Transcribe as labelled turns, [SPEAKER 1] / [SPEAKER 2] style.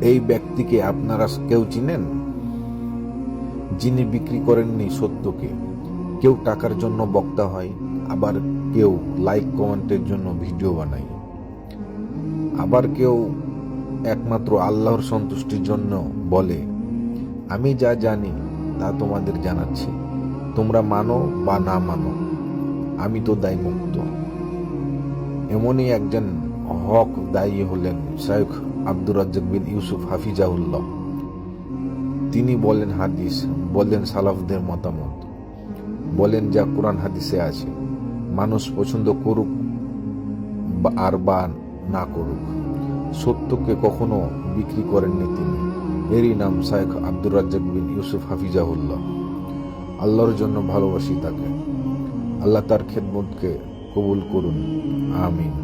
[SPEAKER 1] এই ব্যক্তিকে আপনারা কেউ চিনেন? যিনি বিক্রি করেননি সত্যকে। কেউ টাকার জন্য বক্তা হয়, আবার কেউ লাইক কমেন্টের জন্য ভিডিও বানায়। আবার কেউ একমাত্র আল্লাহর সন্তুষ্টির জন্য বলে, আমি যা জানি, তা তোমাদের জানাচ্ছি। তোমরা মানো বা না মানো, আমি তো দায়মুক্ত। এমনই একজন হক দায়ী হলেন শাইখ আব্দুর রাজ্জাক বিন ইউসুফ হাফিজাউল্লাহ তিনি বলেন হাদিস, বলেন সালাফদের মতামত, বলেন যা কোরআন হাদিসে আছে। মানুষ পছন্দ করুক আর বা না করুক, সত্যকে কখনো বিক্রি করেননি তিনি। এরই নাম শাইখ আব্দুর রাজ্জাক বিন ইউসুফ হাফিজাহুল্লাহ। আল্লাহর জন্য ভালোবাসি তাকে। আল্লাহ তার খেদমতকে কবুল করুন। আমিন।